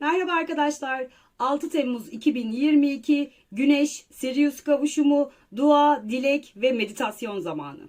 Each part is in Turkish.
Merhaba arkadaşlar. 6 Temmuz 2022 Güneş Sirius kavuşumu, dua, dilek ve meditasyon zamanı.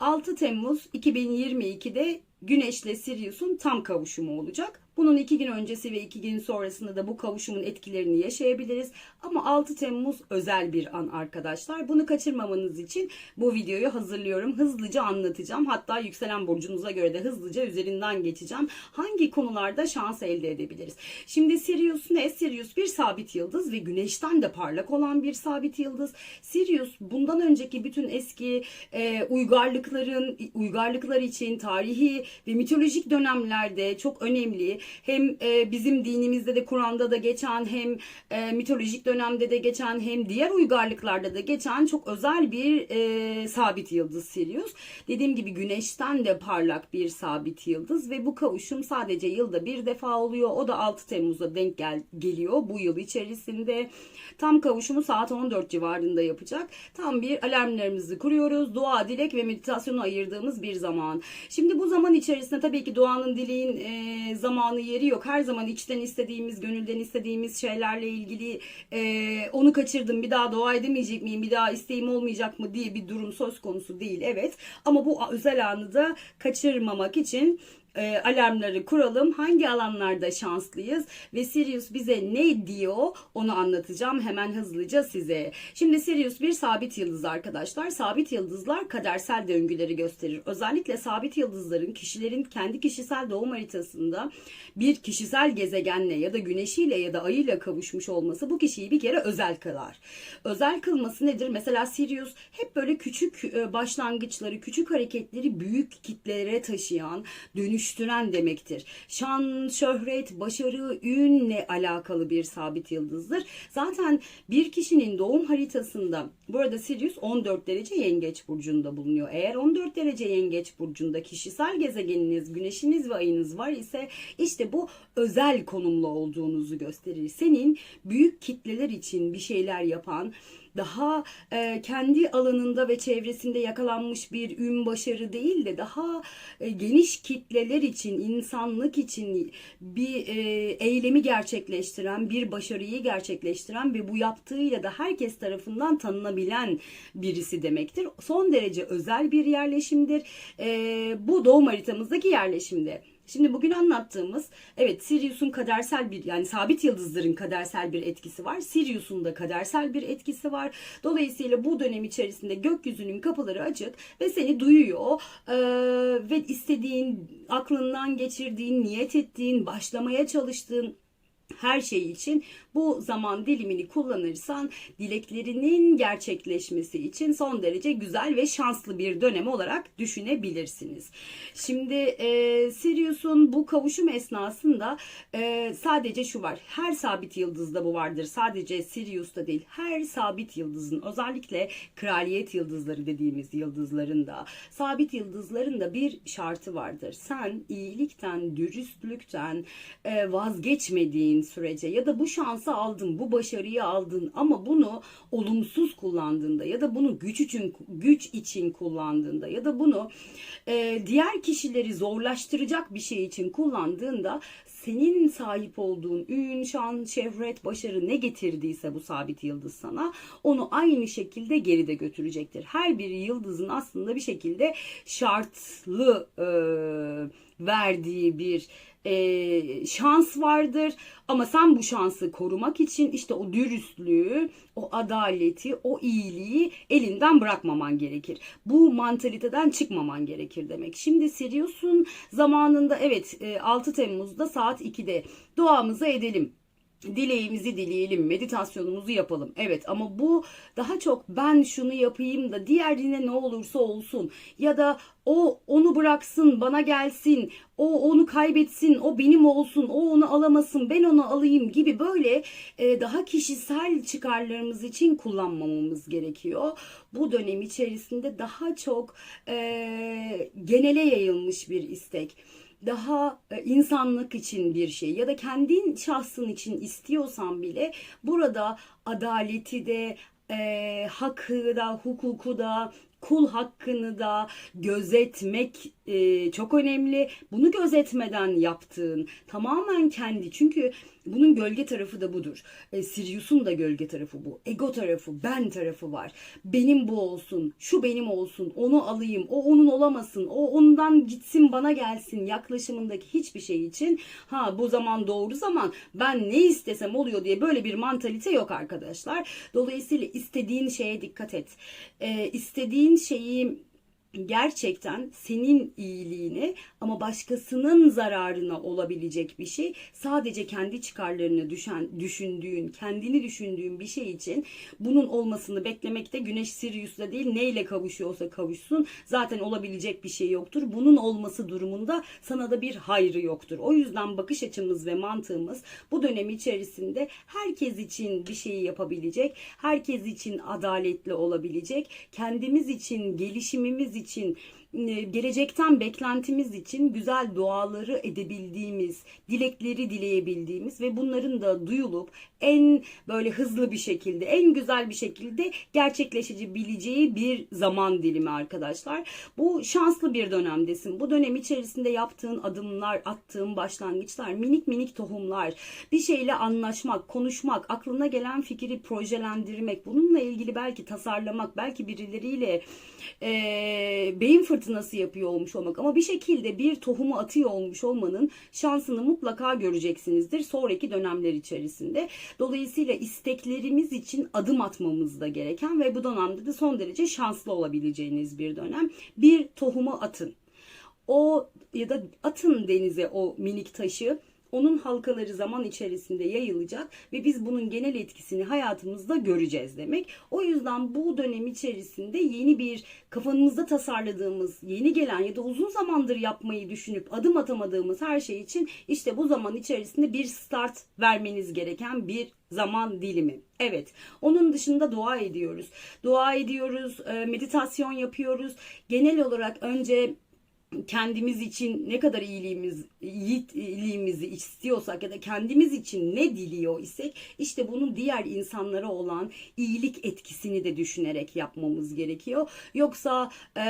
...6 Temmuz 2022'de Güneşle Sirius'un tam kavuşumu olacak. Bunun iki gün öncesi ve iki gün sonrasında da bu kavuşumun etkilerini yaşayabiliriz. Ama 6 Temmuz özel bir an arkadaşlar. Bunu kaçırmamanız için bu videoyu hazırlıyorum. Hızlıca anlatacağım. Hatta yükselen burcunuza göre de hızlıca üzerinden geçeceğim. Hangi konularda şans elde edebiliriz? Şimdi Sirius ne? Sirius bir sabit yıldız ve güneşten de parlak olan bir sabit yıldız. Sirius bundan önceki bütün eski e, uygarlıkların uygarlıklar için tarihi ve mitolojik dönemlerde çok önemli hem e, bizim dinimizde de Kur'an'da da geçen hem e, mitolojik dönemde de geçen hem diğer uygarlıklarda da geçen çok özel bir e, sabit yıldız Sirius. Dediğim gibi güneşten de parlak bir sabit yıldız ve bu kavuşum sadece yılda bir defa oluyor. O da 6 Temmuz'a denk gel geliyor bu yıl içerisinde. Tam kavuşumu saat 14 civarında yapacak. Tam bir alarmlarımızı kuruyoruz. Dua, dilek ve meditasyonu ayırdığımız bir zaman. Şimdi bu zaman içerisinde tabii ki duanın, dileğin e, zamanı yeri yok. Her zaman içten istediğimiz, gönülden istediğimiz şeylerle ilgili e, onu kaçırdım bir daha dua edemeyecek miyim, bir daha isteğim olmayacak mı diye bir durum söz konusu değil. Evet ama bu özel anı da kaçırmamak için e, alarmları kuralım. Hangi alanlarda şanslıyız ve Sirius bize ne diyor onu anlatacağım hemen hızlıca size. Şimdi Sirius bir sabit yıldız arkadaşlar. Sabit yıldızlar kadersel döngüleri gösterir. Özellikle sabit yıldızların kişilerin kendi kişisel doğum haritasında bir kişisel gezegenle ya da güneşiyle ya da ayıyla kavuşmuş olması bu kişiyi bir kere özel kılar. Özel kılması nedir? Mesela Sirius hep böyle küçük e, başlangıçları, küçük hareketleri büyük kitlelere taşıyan, dönüştüren demektir. Şan, şöhret, başarı, ünle alakalı bir sabit yıldızdır. Zaten bir kişinin doğum haritasında bu arada Sirius 14 derece yengeç burcunda bulunuyor. Eğer 14 derece yengeç burcunda kişisel gezegeniniz, güneşiniz ve ayınız var ise işte bu özel konumlu olduğunuzu gösterir. Senin büyük kitleler için bir şeyler yapan, daha e, kendi alanında ve çevresinde yakalanmış bir ün başarı değil de daha e, geniş kitleler için, insanlık için bir e, eylemi gerçekleştiren, bir başarıyı gerçekleştiren ve bu yaptığıyla da herkes tarafından tanınabilen birisi demektir. Son derece özel bir yerleşimdir. E, bu doğum haritamızdaki yerleşimde. Şimdi bugün anlattığımız evet Sirius'un kadersel bir yani sabit yıldızların kadersel bir etkisi var. Sirius'un da kadersel bir etkisi var. Dolayısıyla bu dönem içerisinde gökyüzünün kapıları açık ve seni duyuyor ee, ve istediğin, aklından geçirdiğin, niyet ettiğin, başlamaya çalıştığın her şey için bu zaman dilimini kullanırsan dileklerinin gerçekleşmesi için son derece güzel ve şanslı bir dönem olarak düşünebilirsiniz. Şimdi e, Sirius'un bu kavuşum esnasında e, sadece şu var. Her sabit yıldızda bu vardır. Sadece Sirius'ta değil. Her sabit yıldızın özellikle kraliyet yıldızları dediğimiz yıldızların da sabit yıldızların da bir şartı vardır. Sen iyilikten, dürüstlükten e, vazgeçmediğin sürece ya da bu şansı aldın, bu başarıyı aldın ama bunu olumsuz kullandığında ya da bunu güç için güç için kullandığında ya da bunu e, diğer kişileri zorlaştıracak bir şey için kullandığında senin sahip olduğun ün, şan, şehvet, başarı ne getirdiyse bu sabit yıldız sana onu aynı şekilde geride götürecektir. Her bir yıldızın aslında bir şekilde şartlı e, verdiği bir e, şans vardır. Ama sen bu şansı korumak için işte o dürüstlüğü, o adaleti, o iyiliği elinden bırakmaman gerekir. Bu mantaliteden çıkmaman gerekir demek. Şimdi Sirius'un zamanında evet 6 Temmuz'da saat 2'de duamızı edelim dileğimizi dileyelim, meditasyonumuzu yapalım. Evet ama bu daha çok ben şunu yapayım da diğerine ne olursa olsun ya da o onu bıraksın, bana gelsin, o onu kaybetsin, o benim olsun, o onu alamasın, ben onu alayım gibi böyle e, daha kişisel çıkarlarımız için kullanmamamız gerekiyor. Bu dönem içerisinde daha çok e, genele yayılmış bir istek daha e, insanlık için bir şey ya da kendin şahsın için istiyorsan bile burada adaleti de e, hakkı da hukuku da kul hakkını da gözetmek e, çok önemli. Bunu gözetmeden yaptığın tamamen kendi çünkü bunun gölge tarafı da budur. E, Sirius'un da gölge tarafı bu. Ego tarafı, ben tarafı var. Benim bu olsun, şu benim olsun, onu alayım, o onun olamasın, o ondan gitsin bana gelsin yaklaşımındaki hiçbir şey için ha bu zaman doğru zaman ben ne istesem oluyor diye böyle bir mantalite yok arkadaşlar. Dolayısıyla istediğin şeye dikkat et. E, istediğin şeyi gerçekten senin iyiliğine ama başkasının zararına olabilecek bir şey sadece kendi çıkarlarını düşen düşündüğün, kendini düşündüğün bir şey için bunun olmasını beklemekte Güneş Sirius'la değil neyle kavuşuyorsa kavuşsun zaten olabilecek bir şey yoktur. Bunun olması durumunda sana da bir hayrı yoktur. O yüzden bakış açımız ve mantığımız bu dönem içerisinde herkes için bir şeyi yapabilecek, herkes için adaletli olabilecek, kendimiz için, gelişimimiz için için e, gelecekten beklentimiz için güzel duaları edebildiğimiz, dilekleri dileyebildiğimiz ve bunların da duyulup en böyle hızlı bir şekilde, en güzel bir şekilde gerçekleşebileceği bir zaman dilimi arkadaşlar. Bu şanslı bir dönemdesin. Bu dönem içerisinde yaptığın adımlar, attığın başlangıçlar, minik minik tohumlar, bir şeyle anlaşmak, konuşmak, aklına gelen fikri projelendirmek, bununla ilgili belki tasarlamak, belki birileriyle e, beyin fırtınası yapıyor olmuş olmak ama bir şekilde bir tohumu atıyor olmuş olmanın şansını mutlaka göreceksinizdir sonraki dönemler içerisinde. Dolayısıyla isteklerimiz için adım atmamız da gereken ve bu dönemde de son derece şanslı olabileceğiniz bir dönem. Bir tohumu atın. O ya da atın denize o minik taşı onun halkaları zaman içerisinde yayılacak ve biz bunun genel etkisini hayatımızda göreceğiz demek. O yüzden bu dönem içerisinde yeni bir kafanızda tasarladığımız, yeni gelen ya da uzun zamandır yapmayı düşünüp adım atamadığımız her şey için işte bu zaman içerisinde bir start vermeniz gereken bir zaman dilimi. Evet. Onun dışında dua ediyoruz. Dua ediyoruz, e, meditasyon yapıyoruz. Genel olarak önce kendimiz için ne kadar iyiliğimiz iyiliğimizi istiyorsak ya da kendimiz için ne diliyor isek işte bunun diğer insanlara olan iyilik etkisini de düşünerek yapmamız gerekiyor. Yoksa e,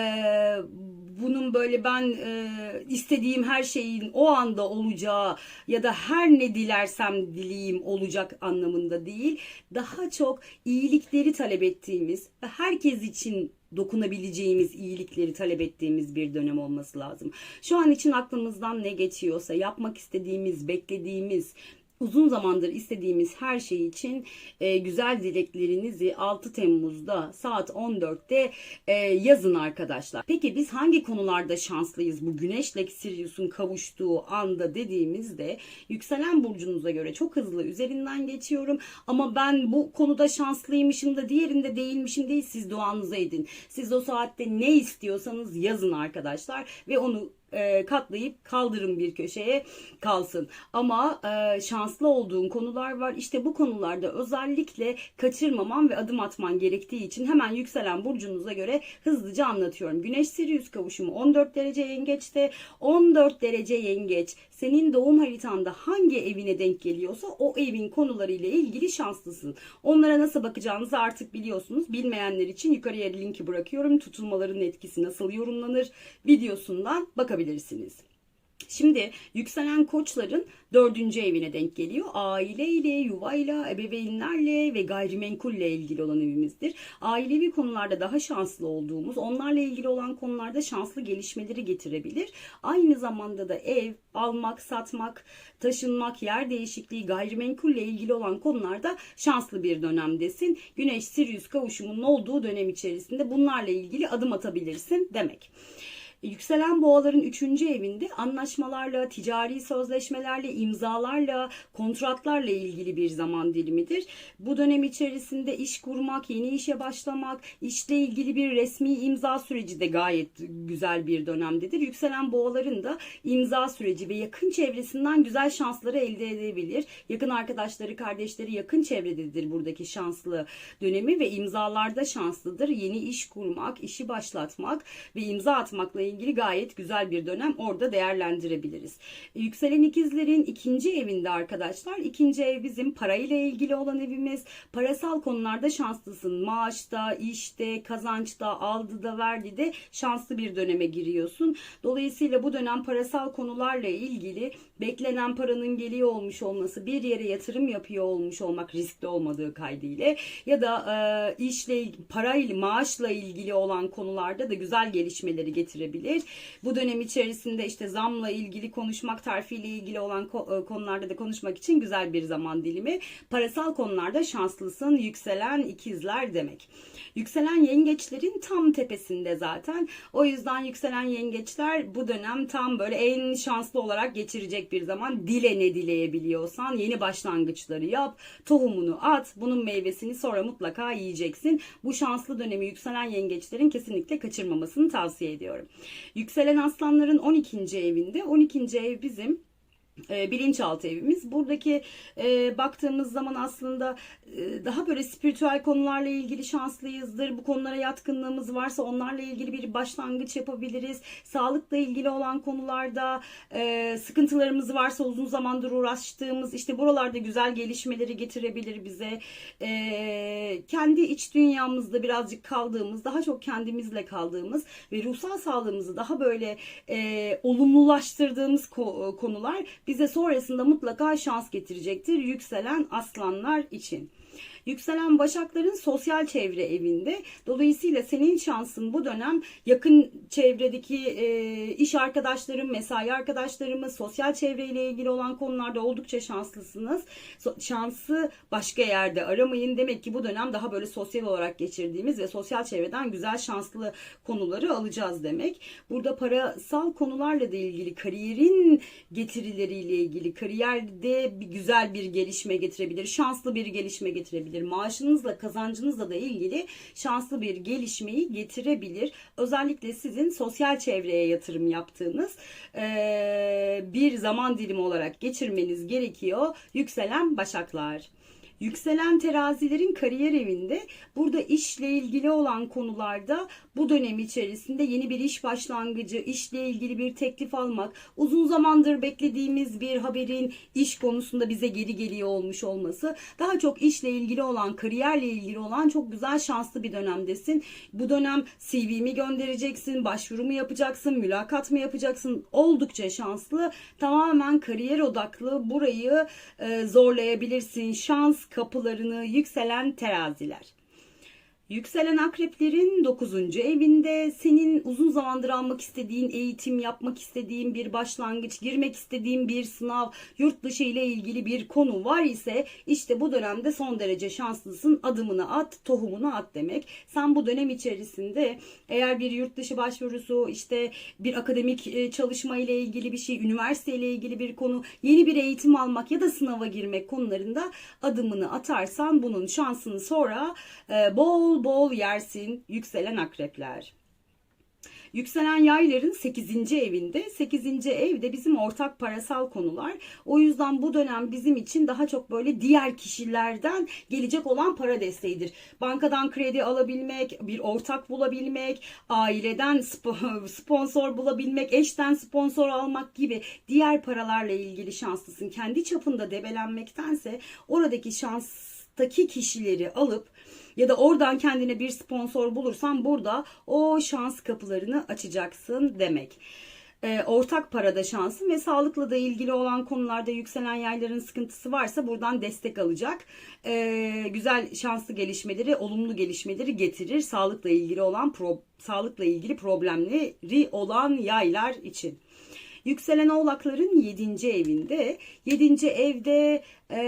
bunun böyle ben e, istediğim her şeyin o anda olacağı ya da her ne dilersem dileyim olacak anlamında değil. Daha çok iyilikleri talep ettiğimiz ve herkes için dokunabileceğimiz iyilikleri talep ettiğimiz bir dönem olması lazım. Şu an için aklımızdan ne geçiyorsa yapmak istediğimiz, beklediğimiz uzun zamandır istediğimiz her şey için e, güzel dileklerinizi 6 Temmuz'da saat 14'te e, yazın arkadaşlar. Peki biz hangi konularda şanslıyız bu Güneşle Sirius'un kavuştuğu anda dediğimizde yükselen burcunuza göre çok hızlı üzerinden geçiyorum ama ben bu konuda şanslıymışım da diğerinde değilmişim değil siz duanıza edin. Siz o saatte ne istiyorsanız yazın arkadaşlar ve onu e, katlayıp kaldırın bir köşeye kalsın. Ama e, şanslı olduğun konular var. İşte bu konularda özellikle kaçırmaman ve adım atman gerektiği için hemen yükselen burcunuza göre hızlıca anlatıyorum. Güneş Sirius kavuşumu 14 derece yengeçte 14 derece yengeç senin doğum haritanda hangi evine denk geliyorsa o evin konularıyla ilgili şanslısın. Onlara nasıl bakacağınızı artık biliyorsunuz. Bilmeyenler için yukarıya linki bırakıyorum. Tutulmaların etkisi nasıl yorumlanır videosundan bakabilirsiniz. Şimdi yükselen koçların dördüncü evine denk geliyor. Aileyle, yuvayla, ebeveynlerle ve gayrimenkulle ilgili olan evimizdir. Ailevi konularda daha şanslı olduğumuz, onlarla ilgili olan konularda şanslı gelişmeleri getirebilir. Aynı zamanda da ev, almak, satmak, taşınmak, yer değişikliği, gayrimenkulle ilgili olan konularda şanslı bir dönemdesin. Güneş Sirius kavuşumunun olduğu dönem içerisinde bunlarla ilgili adım atabilirsin demek. Yükselen boğaların üçüncü evinde anlaşmalarla, ticari sözleşmelerle, imzalarla, kontratlarla ilgili bir zaman dilimidir. Bu dönem içerisinde iş kurmak, yeni işe başlamak, işle ilgili bir resmi imza süreci de gayet güzel bir dönemdedir. Yükselen boğaların da imza süreci ve yakın çevresinden güzel şansları elde edebilir. Yakın arkadaşları, kardeşleri yakın çevrededir buradaki şanslı dönemi ve imzalarda şanslıdır. Yeni iş kurmak, işi başlatmak ve imza atmakla ilgili ilgili gayet güzel bir dönem orada değerlendirebiliriz. Yükselen ikizlerin ikinci evinde arkadaşlar. ikinci ev bizim parayla ilgili olan evimiz. Parasal konularda şanslısın. Maaşta, işte, kazançta, aldıda, verdide şanslı bir döneme giriyorsun. Dolayısıyla bu dönem parasal konularla ilgili beklenen paranın geliyor olmuş olması, bir yere yatırım yapıyor olmuş olmak riskli olmadığı kaydıyla ya da e, işle, parayla, maaşla ilgili olan konularda da güzel gelişmeleri getirebilir. Bu dönem içerisinde işte zamla ilgili konuşmak, terfiyle ilgili olan e, konularda da konuşmak için güzel bir zaman dilimi. Parasal konularda şanslısın, yükselen ikizler demek. Yükselen yengeçlerin tam tepesinde zaten. O yüzden yükselen yengeçler bu dönem tam böyle en şanslı olarak geçirecek bir zaman. Dile ne dileyebiliyorsan yeni başlangıçları yap, tohumunu at. Bunun meyvesini sonra mutlaka yiyeceksin. Bu şanslı dönemi yükselen yengeçlerin kesinlikle kaçırmamasını tavsiye ediyorum. Yükselen aslanların 12. evinde. 12. ev bizim e, bilinçaltı evimiz. Buradaki e, baktığımız zaman aslında e, daha böyle spiritüel konularla ilgili şanslıyızdır. Bu konulara yatkınlığımız varsa onlarla ilgili bir başlangıç yapabiliriz. Sağlıkla ilgili olan konularda e, sıkıntılarımız varsa uzun zamandır uğraştığımız işte buralarda güzel gelişmeleri getirebilir bize. E, kendi iç dünyamızda birazcık kaldığımız, daha çok kendimizle kaldığımız ve ruhsal sağlığımızı daha böyle e, olumlulaştırdığımız ko- konular bize sonrasında mutlaka şans getirecektir yükselen aslanlar için. Yükselen Başakların sosyal çevre evinde. Dolayısıyla senin şansın bu dönem yakın çevredeki e, iş arkadaşlarım, mesai arkadaşlarımız, sosyal çevreyle ilgili olan konularda oldukça şanslısınız. So- şansı başka yerde aramayın. Demek ki bu dönem daha böyle sosyal olarak geçirdiğimiz ve sosyal çevreden güzel şanslı konuları alacağız demek. Burada parasal konularla da ilgili kariyerin getirileriyle ilgili kariyerde bir güzel bir gelişme getirebilir. Şanslı bir gelişme getirebilir. Maaşınızla kazancınızla da ilgili şanslı bir gelişmeyi getirebilir. Özellikle sizin sosyal çevreye yatırım yaptığınız bir zaman dilimi olarak geçirmeniz gerekiyor. Yükselen başaklar. Yükselen terazilerin kariyer evinde burada işle ilgili olan konularda bu dönem içerisinde yeni bir iş başlangıcı, işle ilgili bir teklif almak, uzun zamandır beklediğimiz bir haberin iş konusunda bize geri geliyor olmuş olması, daha çok işle ilgili olan, kariyerle ilgili olan çok güzel şanslı bir dönemdesin. Bu dönem CV'mi göndereceksin, başvurumu yapacaksın, mülakat mı yapacaksın? Oldukça şanslı. Tamamen kariyer odaklı burayı e, zorlayabilirsin. Şans kapılarını yükselen teraziler. Yükselen akreplerin 9. evinde senin uzun zamandır almak istediğin eğitim, yapmak istediğin bir başlangıç, girmek istediğin bir sınav, yurt dışı ile ilgili bir konu var ise işte bu dönemde son derece şanslısın. Adımını at, tohumunu at demek. Sen bu dönem içerisinde eğer bir yurt dışı başvurusu, işte bir akademik e, çalışma ile ilgili bir şey, üniversite ile ilgili bir konu, yeni bir eğitim almak ya da sınava girmek konularında adımını atarsan bunun şansını sonra e, bol bol yersin yükselen akrepler. Yükselen yayların 8. evinde. 8. evde bizim ortak parasal konular. O yüzden bu dönem bizim için daha çok böyle diğer kişilerden gelecek olan para desteğidir. Bankadan kredi alabilmek, bir ortak bulabilmek, aileden sp- sponsor bulabilmek, eşten sponsor almak gibi diğer paralarla ilgili şanslısın. Kendi çapında debelenmektense oradaki şanstaki kişileri alıp ya da oradan kendine bir sponsor bulursan burada o şans kapılarını açacaksın demek. Ee, ortak parada şansın ve sağlıkla da ilgili olan konularda yükselen yayların sıkıntısı varsa buradan destek alacak. Ee, güzel şanslı gelişmeleri, olumlu gelişmeleri getirir. Sağlıkla ilgili olan pro- sağlıkla ilgili problemleri olan yaylar için. Yükselen oğlakların 7. evinde. 7. evde e,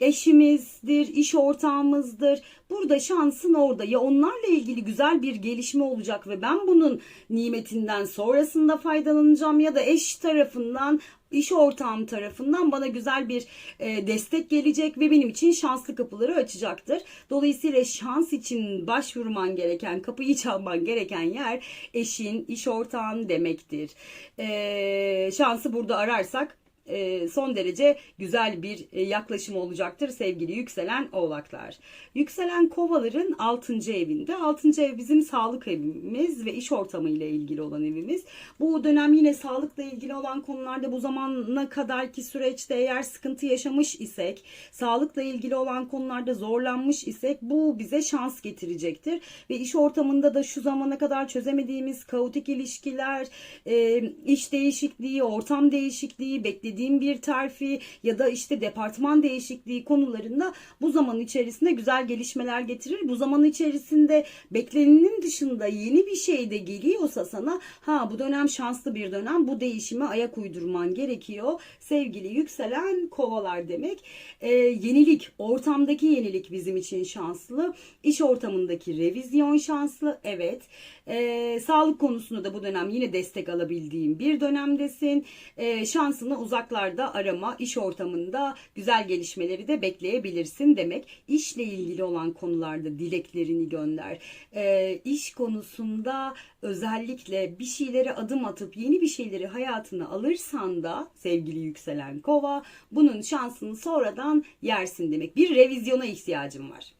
eşimizdir, iş ortağımızdır. Burada şansın orada. Ya onlarla ilgili güzel bir gelişme olacak ve ben bunun nimetinden sonrasında faydalanacağım ya da eş tarafından iş ortağım tarafından bana güzel bir e, destek gelecek ve benim için şanslı kapıları açacaktır. Dolayısıyla şans için başvurman gereken, kapıyı çalman gereken yer eşin, iş ortağın demektir. E, şansı burada ararsak e, son derece güzel bir e, yaklaşım olacaktır sevgili yükselen oğlaklar. Yükselen kovaların 6. evinde. 6. ev bizim sağlık evimiz ve iş ortamı ile ilgili olan evimiz. Bu dönem yine sağlıkla ilgili olan konularda bu zamana kadarki süreçte eğer sıkıntı yaşamış isek, sağlıkla ilgili olan konularda zorlanmış isek bu bize şans getirecektir. Ve iş ortamında da şu zamana kadar çözemediğimiz kaotik ilişkiler, e, iş değişikliği, ortam değişikliği, beklediğim bir terfi ya da işte departman değişikliği konularında bu zaman içerisinde güzel gelişmeler getirir. Bu zaman içerisinde beklenenin dışında yeni bir şey de geliyorsa sana ha bu dönem şanslı bir dönem bu değişime ayak uydurman gerekiyor. Sevgili yükselen kovalar demek. E, yenilik, ortamdaki yenilik bizim için şanslı. İş ortamındaki revizyon şanslı. Evet. E, sağlık konusunda da bu dönem yine destek alabildiğim bir dönemdesin. E, şansını uzaklarda arama, iş ortamında güzel gelişmeleri de bekleyebilirsin demek. İşle ilgili olan konularda dileklerini gönder. E, iş konusunda özellikle bir şeylere adım atıp yeni bir şeyleri hayatına alırsan da sevgili yükselen kova bunun şansını sonradan yersin demek. Bir revizyona ihtiyacın var.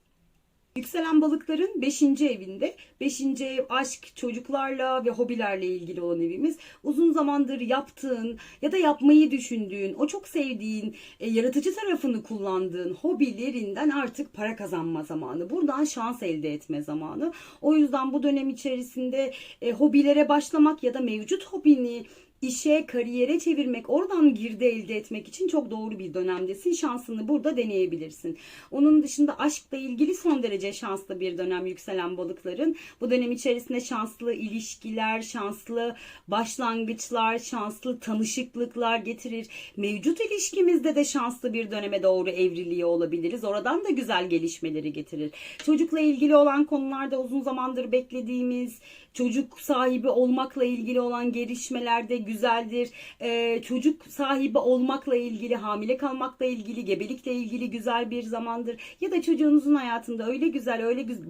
Yükselen balıkların 5. evinde 5. ev aşk, çocuklarla ve hobilerle ilgili olan evimiz. Uzun zamandır yaptığın ya da yapmayı düşündüğün, o çok sevdiğin, e, yaratıcı tarafını kullandığın hobilerinden artık para kazanma zamanı. Buradan şans elde etme zamanı. O yüzden bu dönem içerisinde e, hobilere başlamak ya da mevcut hobini işe, kariyere çevirmek, oradan girdi elde etmek için çok doğru bir dönemdesin. Şansını burada deneyebilirsin. Onun dışında aşkla ilgili son derece şanslı bir dönem yükselen balıkların. Bu dönem içerisinde şanslı ilişkiler, şanslı başlangıçlar, şanslı tanışıklıklar getirir. Mevcut ilişkimizde de şanslı bir döneme doğru evriliyor olabiliriz. Oradan da güzel gelişmeleri getirir. Çocukla ilgili olan konularda uzun zamandır beklediğimiz, çocuk sahibi olmakla ilgili olan gelişmelerde güzeldir. Ee, çocuk sahibi olmakla ilgili, hamile kalmakla ilgili, gebelikle ilgili güzel bir zamandır. Ya da çocuğunuzun hayatında öyle güzel, öyle güzel,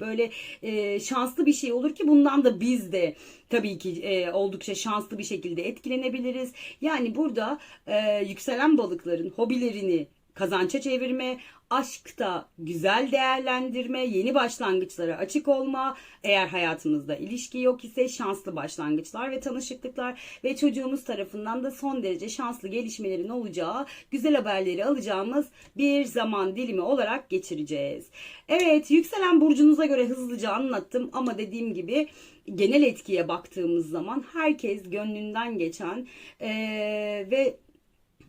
böyle e, şanslı bir şey olur ki bundan da biz de tabii ki e, oldukça şanslı bir şekilde etkilenebiliriz. Yani burada e, yükselen balıkların hobilerini kazança çevirme, aşkta güzel değerlendirme, yeni başlangıçlara açık olma, eğer hayatımızda ilişki yok ise şanslı başlangıçlar ve tanışıklıklar ve çocuğumuz tarafından da son derece şanslı gelişmelerin olacağı, güzel haberleri alacağımız bir zaman dilimi olarak geçireceğiz. Evet, yükselen burcunuza göre hızlıca anlattım ama dediğim gibi genel etkiye baktığımız zaman herkes gönlünden geçen eee, ve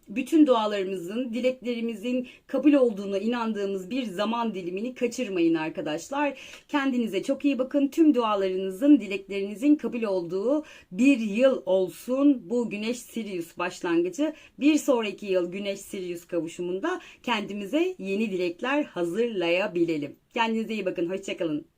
bütün dualarımızın, dileklerimizin kabul olduğuna inandığımız bir zaman dilimini kaçırmayın arkadaşlar. Kendinize çok iyi bakın. Tüm dualarınızın, dileklerinizin kabul olduğu bir yıl olsun bu Güneş Sirius başlangıcı. Bir sonraki yıl Güneş Sirius kavuşumunda kendimize yeni dilekler hazırlayabilelim. Kendinize iyi bakın. Hoşçakalın.